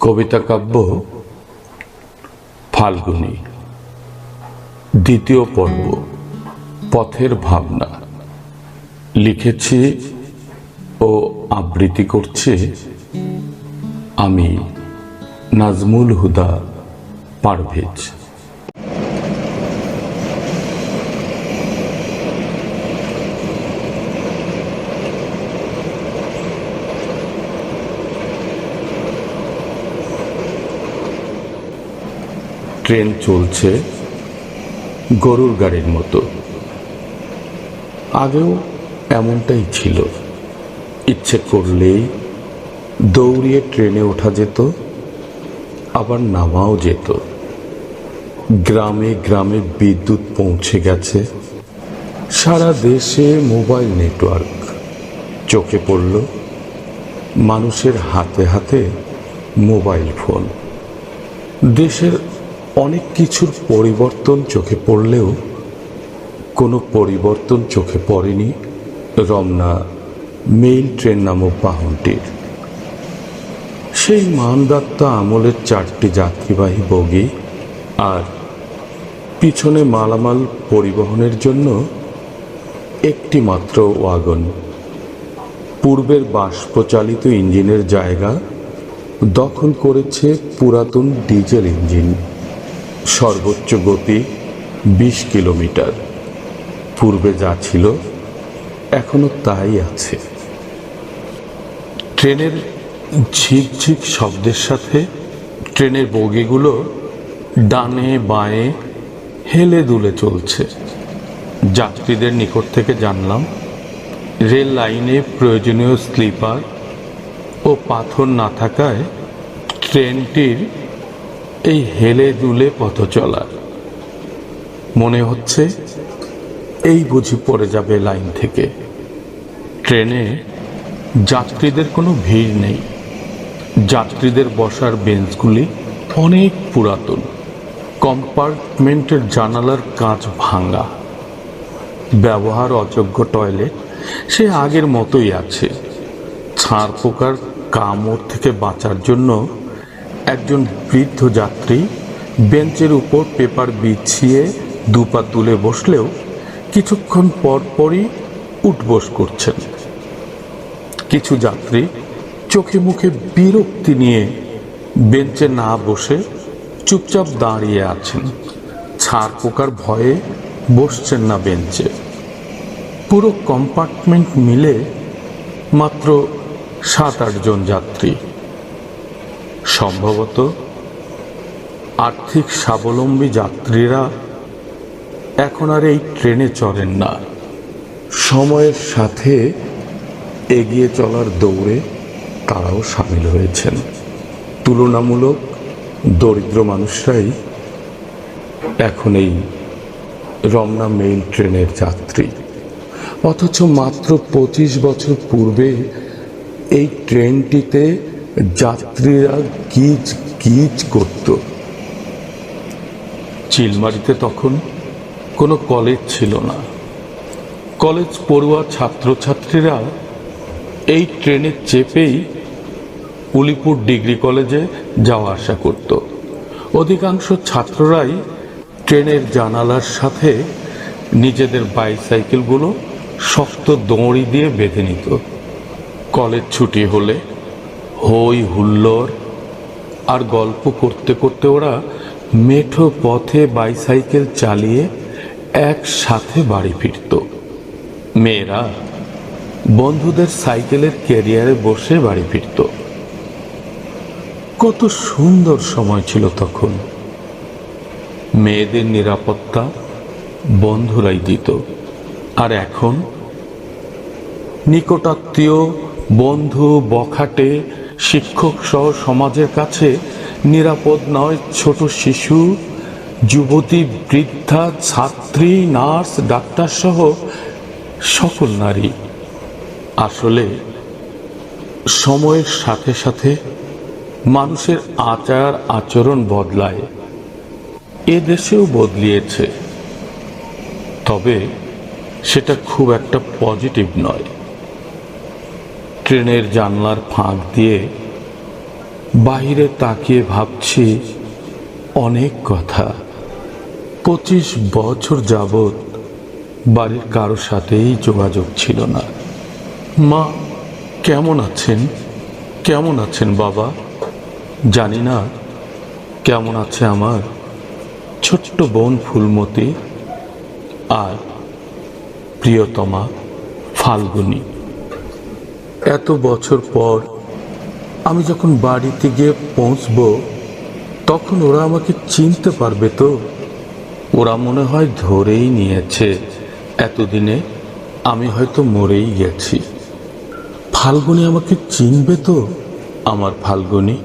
কবিতা কাব্য, ফাল্গুনি। দ্বিতীয় পর্ব, পথের ভাবনা। লিখেছি ও আবৃত্তি করছে আমি নাজমুল হুদা পারভেজ। ট্রেন চলছে গরুর গাড়ির মতো। আগেও এমনটাই ছিল। ইচ্ছে করলেই দৌড়িয়ে ট্রেনে ওঠা যেত, আবার নামাও যেত। গ্রামে গ্রামে বিদ্যুৎ পৌঁছে গেছে। সারা দেশে মোবাইল নেটওয়ার্ক। চোখে পড়ল মানুষের হাতে হাতে মোবাইল ফোন। দেশের অনেক কিছুর পরিবর্তন চোখে পড়লেও কোনো পরিবর্তন চোখে পড়েনি রমনা মেইল ট্রেন নামক বাহনটির। সেই মানদাত্তা আমলের চারটি যাত্রীবাহী বগি আর পিছনে মালামাল পরিবহনের জন্য একটি মাত্র ওয়াগন। পূর্বের বাষ্পচালিত ইঞ্জিনের জায়গা দখল করেছে পুরাতন ডিজেল ইঞ্জিন। সর্বোচ্চ গতি বিশ কিলোমিটার। পূর্বে যা ছিল, এখনও তাই আছে। ট্রেনের ঝিকঝিক শব্দের সাথে ট্রেনের বগিগুলো ডানে বাঁয়ে হেলে দুলে চলছে। যাত্রীদের নিকট থেকে জানলাম, রেল লাইনে প্রয়োজনীয় স্লিপার ও পাথর না থাকায় ট্রেনটির এই হেলে দুলে পথ চলা মনে হচ্ছে এই বুঝি পড়ে যাবে লাইন থেকে। ট্রেনে যাত্রীদের কোনো ভিড় নেই। যাত্রীদের বসার বেঞ্চগুলি অনেক পুরাতন। কম্পার্টমেন্টের জানালার কাঁচ ভাঙা। ব্যবহার অযোগ্য টয়লেট সে আগের মতোই আছে। ছাড় পোকার কামড় থেকে বাঁচার জন্য একজন বৃদ্ধ যাত্রী বেঞ্চের উপর পেপার বিছিয়ে দুপা তুলে বসলেও কিছুক্ষণ পর পরই উঠবোস করছেন। কিছু যাত্রী চোখে মুখে বিরক্তি নিয়ে বেঞ্চে না বসে চুপচাপ দাঁড়িয়ে আছেন। ছাড় পোকার ভয়ে বসছেন না বেঞ্চে। পুরো কম্পার্টমেন্ট মিলে মাত্র সাত আটজন যাত্রী। সম্ভবত আর্থিক স্বাবলম্বী যাত্রীরা এখন আর এই ট্রেনে চড়েন না। সময়ের সাথে এগিয়ে চলার দৌড়ে তারাও সামিল হয়েছেন। তুলনামূলক দরিদ্র মানুষরাই এখন এই রমনা মেইল ট্রেনের যাত্রী। অথচ মাত্র পঁচিশ বছর পূর্বে এই ট্রেনটিতে যাত্রীরা গিজ গিজ করত। চিলমারিতে তখন কোনো কলেজ ছিল না। কলেজ পড়ুয়া ছাত্রছাত্রীরা এই ট্রেনে চেপেই উলিপুর ডিগ্রি কলেজে যাওয়া আসা করত। অধিকাংশ ছাত্ররাই ট্রেনের জানালার সাথে নিজেদের বাইসাইকেলগুলো শক্ত দড়ি দিয়ে বেঁধে নিত। কলেজ ছুটি হলে হই হুল্লোড়। আর গল্প করতে করতে ওরা মেঠো পথে বাইসাইকেল চালিয়ে একসাথে বাড়ি ফিরত। মেয়েরা বন্ধুদের সাইকেলের ক্যারিয়ারে বসে বাড়ি ফিরত। কত সুন্দর সময় ছিল তখন। মেয়েদের নিরাপত্তা বন্ধুরাই দিত। আর এখন নিকটাত্মীয়, বন্ধু, বখাটে শিক্ষক সহ সমাজের কাছে নিরাপদ নয় ছোট শিশু, যুবতী, বৃদ্ধা, ছাত্রী, নার্স, ডাক্তার সহ সকল নারী। আসলে সময়ের সাথে সাথে মানুষের আচার আচরণ বদলায়। এ দেশেও বদলিয়েছে। তবে সেটা খুব একটা পজিটিভ নয়। ট্রেনের জানলার ফাঁক দিয়ে বাইরে তাকিয়ে ভাবছি অনেক কথা। পঁচিশ বছর যাবৎ বাড়ির কারও সাথেই যোগাযোগ ছিল না। মা, কেমন আছেন? কেমন আছেন বাবা? জানি না, কেমন আছে আমার ছোট্ট বোন ফুলমতি আর প্রিয়তমা ফাল্গুনী। এত বছর পর আমি যখন বাড়িতে গিয়ে পৌঁছব, তখন ওরা আমাকে চিনতে পারবে তো। ওরা মনে হয় ধরেই নিয়েছে। এতদিনে আমি হয়তো মরেই গেছি। ফাল্গুনি আমাকে চিনবে তো? আমার ফাল্গুনি